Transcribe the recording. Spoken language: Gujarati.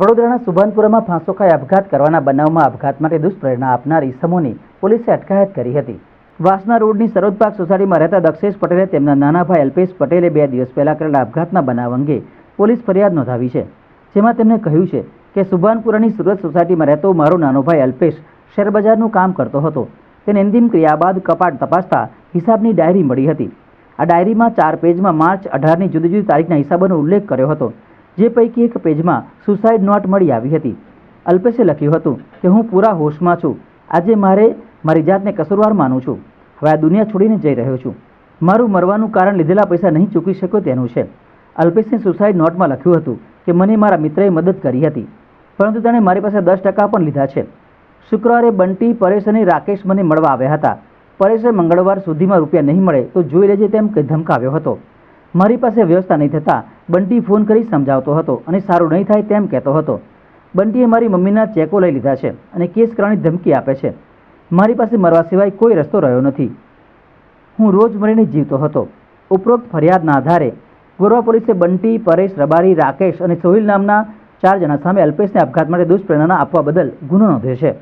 વડોદરાના સુભાનપુરામાં ફાંસો ખાઈ કરવાના બનાવમાં આપઘાત માટે દુષ્પ્રેરણા આપનાર ઇસમોની પોલીસે અટકાયત કરી હતી. વાસના રોડની પાર્ક સોસાયટીમાં રહેતા દક્ષેશ પટેલે તેમના નાના ભાઈ અલ્પેશ પટેલે બે દિવસ પહેલા કરેલા આપઘાતના બનાવ અંગે પોલીસ ફરિયાદ નોંધાવી છે. જેમાં તેમણે કહ્યું છે કે સુભાનપુરાની સુરત સોસાયટીમાં રહેતો મારો નાનો ભાઈ અલ્પેશ શેરબજારનું કામ કરતો હતો. તેને અંતિમ ક્રિયા બાદ કપાટ તપાસતા હિસાબની ડાયરી મળી હતી. આ ડાયરીમાં ચાર પેજમાં માર્ચ અઢારની જુદી જુદી તારીખના હિસાબોનો ઉલ્લેખ કર્યો હતો. જે પૈકી એક પેજમાં સુસાઇડ નોટ મળી આવી હતી. અલ્પેશે લખ્યું હતું કે, હું પૂરા હોશમાં છું. આજે મારે મારી જાતને કસૂરવાર માનું છું. હવે આ દુનિયા છોડીને જઈ રહ્યો છું. મારું મરવાનું કારણ લીધેલા પૈસા નહીં ચૂકવી શક્યો તેનું છે. અલ્પેશને સુસાઇડ નોટમાં લખ્યું હતું કે, મને મારા મિત્રએ મદદ કરી હતી, પરંતુ તેણે મારી પાસે દસ ટકા પણ લીધા છે. શુક્રવારે બંટી, પરેશ અને રાકેશ મને મળવા આવ્યા હતા. પરેશે મંગળવાર સુધીમાં રૂપિયા નહીં મળે તો જોઈ લેજે તેમ ધમકાવ્યો હતો. મારી પાસે વ્યવસ્થા નહીં થતાં બંટી ફોન કરી સમજાવતો હતો અને સારું નહીં થાય તેમ કહેતો હતો. બંટીએ મારી મમ્મીના ચેકો લઈ લીધા છે અને કેસ કરવાની ધમકી આપે છે. મારી પાસે મરવા સિવાય કોઈ રસ્તો રહ્યો નથી. હું રોજ મરીને જીવતો હતો. ઉપરોક્ત ફરિયાદના આધારે ગોરવા પોલીસે બંટી, પરેશ, રબારી, રાકેશ અને સોહિલ નામના ચાર જણા સામે અલ્પેશને આપઘાત માટે દુષ્પ્રેરણા આપવા બદલ ગુનો નોંધ્યો છે.